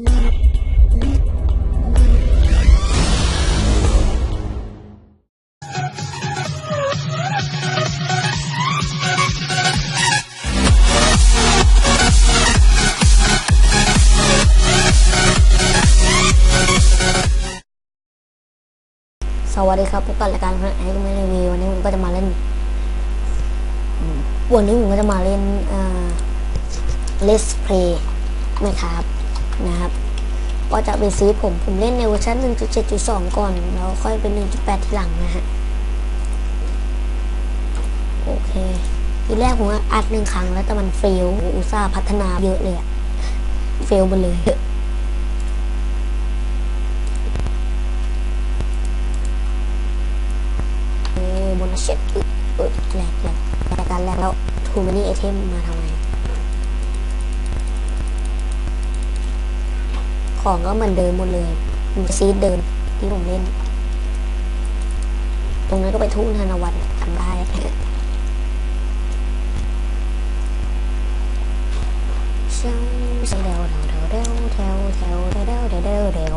สวัสดีครับพบกับรายการพนักไอ้ก็ไม่รีวิววันนี้ผมก็จะมาเล่นวันนี้ผมก็จะมาเล่นเลสเพลย์ไม่ครับ นะครับก็จะเป็นซีผมผมเล่นในเวอร์ชัน1.7.2 ก่อน แล้วค่อยเป็น 1.8 ทีหลังนะฮะ โอเค ทีแรกผมอัดหนึ่งครั้งแล้วแต่มันเฟลอุตส่าห์พัฒนาเยอะเลยอะเฟลไปเลยเออบนเช็ดเออแหลกแหลกรายการแรกแล้วทูมานี่ไอเทมมาทำไม ของก็เหมือนเดิมหมดเลยมันจะซีดเดิมที่ผมเล่น ตรงนั้นก็ไปทุ่งธนวัฒน์ทำได้ช่างใส่เดวเดวเดวเดวเดวเดวเดวเดวเดวเดวเดว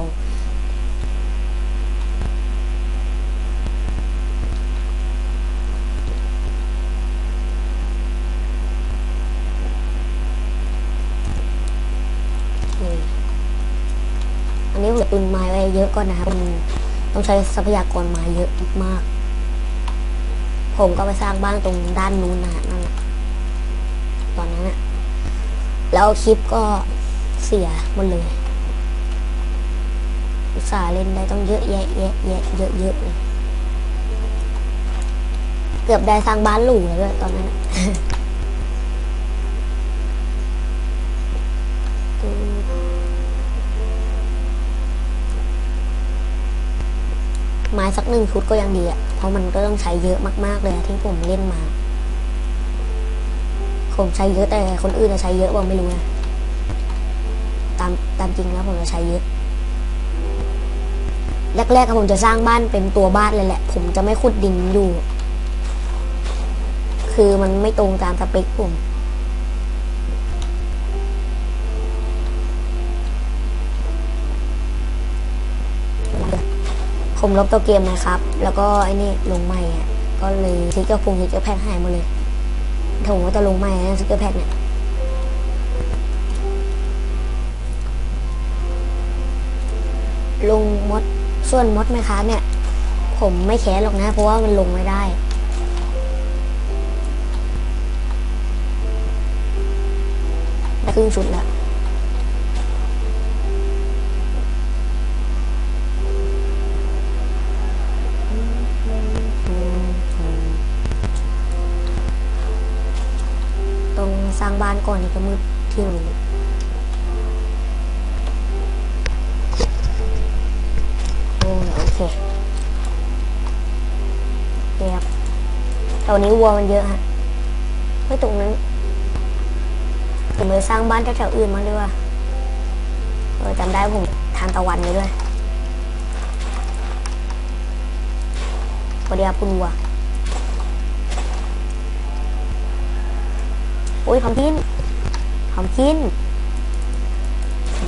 อืมอันนี้ผมจะ ตุนไม้ไว้เยอะก่อนนะครับต้องใช้ทรัพยากรไม้เยอะมาก ผมก็ไปสร้างบ้านตรงด้านนู้นนะฮะนั่นตอนนั้นอะแล้วคลิปก็เสียหมดเลยอุตส่าห์เล่นได้ต้องเยอะแยะแยะแยะเยอะเยอะเลยเกือบได้สร้างบ้านหรูเลยด้วยตอนนั้น ม้สักหนึ่งชุดก็ยังดีอะเพราะมันก็ต้องใช้เยอะมากๆเลยที่ผมเล่นมา ผมใช้เยอะแต่คนอื่นจะใช้เยอะว่าไม่รู้นะ ตามตามจริงแล้วผมจะใช้เยอะ แรกๆอะผมจะสร้างบ้านเป็นตัวบ้านเลยแหละ ผมจะไม่ขุดดินอยู่ คือมันไม่ตรงตามสเปคผม ผมลบตัวเกมนะครับ แล้วก็ไอ้นี่ลงใหม่อะก็เลยทิกเกอร์พุงทิกเกอร์แพดหายหมดเลยถ้าผมว่าจะลงใหม่นะทิกเกอร์แพดเนี่ยลงมดส่วนมดไหมคะเนี่ย ผมไม่แค้นหรอกนะ เพราะว่ามันลงไม่ได้ได้ครึ่งชุดแล้ว ร้างบ้านก่อนนี่ก็มืดที่รู้โอ้โอเคเรียบแถวนี้วัวมันเยอะฮะไม่ตรงนั้นผมเลยสร้างบ้านแถวๆอื่นมาด้วยว่าเออจำได้ว่าผมทานตะวันไปด้วยสวัสดีครับคุณวัว อ้ยคำพินคำพิน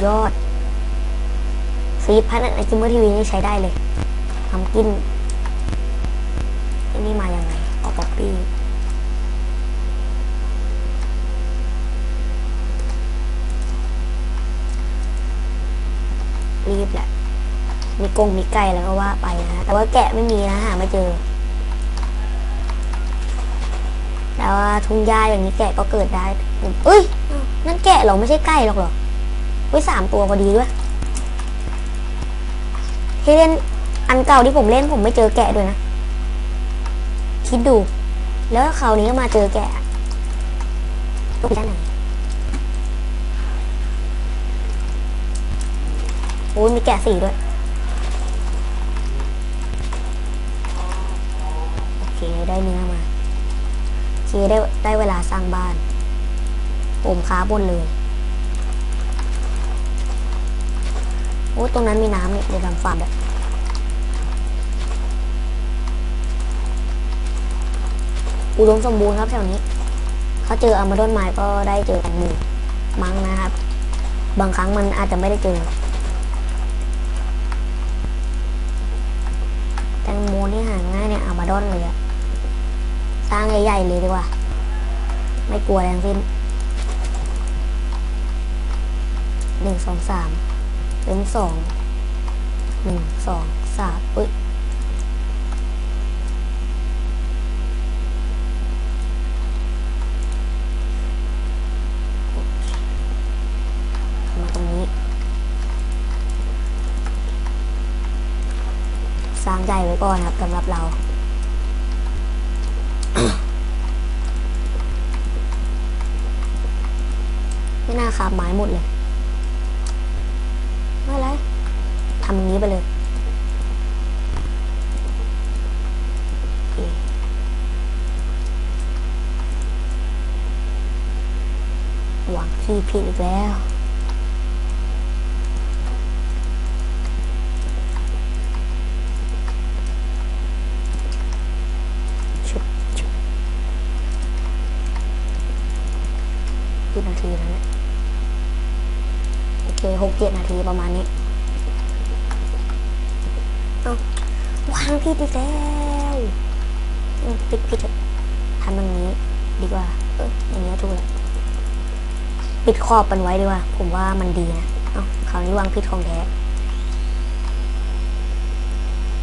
ยอดซีพันในจิมเมอร์ทีวีนี่ใช้ได้เลยคำกินอันนี้มายังไงออกป๊อปปี้รีบแหละ มีกงมีไก่แล้วก็ว่าไปนะ แต่ว่าแกะไม่มีนะหาไม่เจอ แต่ว่าทุ่งหญ้าอย่างนี้แกะก็เกิดได้เอ้ย นั่นแกะเหรอไม่ใช่ไก่หรอกเหรอเฮ้ยสามตัวพอดีด้วย ที่เล่นอันเก่าที่ผมเล่นผมไม่เจอแกะด้วยนะ คิดดู แล้วคราวนี้ก็มาเจอแกะต้องด้านไหนโอ้ยมีแกะสีด้วยโอเคได้เนื้อมา คได้ได้เวลาสร้างบ้าน ผมค้าบนเลยโอ้ตรงนั้นมีน้ำเนี่ยเดี๋ยวทำฟาร์มแบบอุดมสมบูรณ์ครับแถวนี้ เขาเจออามาดอนไม้ก็ได้เจอแตงโมมั้งนะครับ บางครั้งมันอาจจะไม่ได้เจอ แตงโมนี่หาง่ายเนี่ยอามาดอนเลยอะ ร้างใหญ่ๆเลยดีกว่า ไม่กลัวแรงสิ้นหนึ่งสองสามเป็นสองหนึ่งสองสามอุ้ยมาตรงนี้ สร้างใหญ่ไว้ก่อนครับสำหรับเรา ไม่น่าคาบไม้หมดเลย ไม่ไรทำอย่างนี้ไปเลยโอเควางที่ผิดอีกแล้วชุบชุบกี่นาทีแล้วเนี่ย โอเคหกเจ็ดนาทีประมาณนี้เอาวางผิดอีกแล้วปิดผิดทำอย่างนี้ดีกว่า เอออย่างเงี้ยถูกแล้วปิดขอบมันไว้ดีกว่า ผมว่ามันดีนะ เอาคราวนี้วางผิดของแท้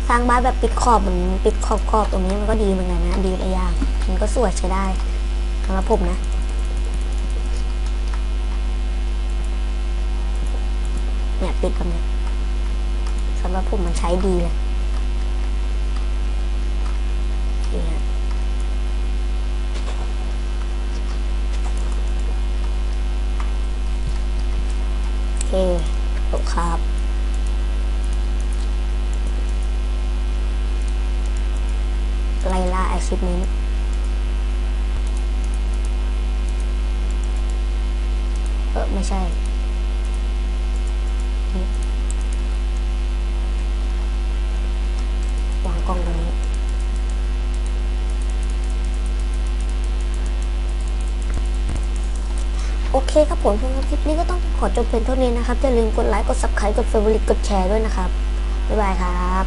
สร้างบ้านแบบปิดขอบมันปิดขอบขอบตรงนี้มันก็ดีเหมือนกันนะ ดีหลายอย่างมันก็สวยใช้ได้สำหรับผมนะ เนี่ย ปิดแบบเนี้ยสำหรับผมมันใช้ดีเลยโอเคจบครับไลล่า achievement เออไม่ใช่ เคครับผมสำหรับคลิปนี้ก็ต้องขอจบเพียงเท่านี้นะครับ อย่าลืมกดไลค์ กด subscribe กด favorite กดแชร์ด้วยนะครับ บ๊ายบายครับ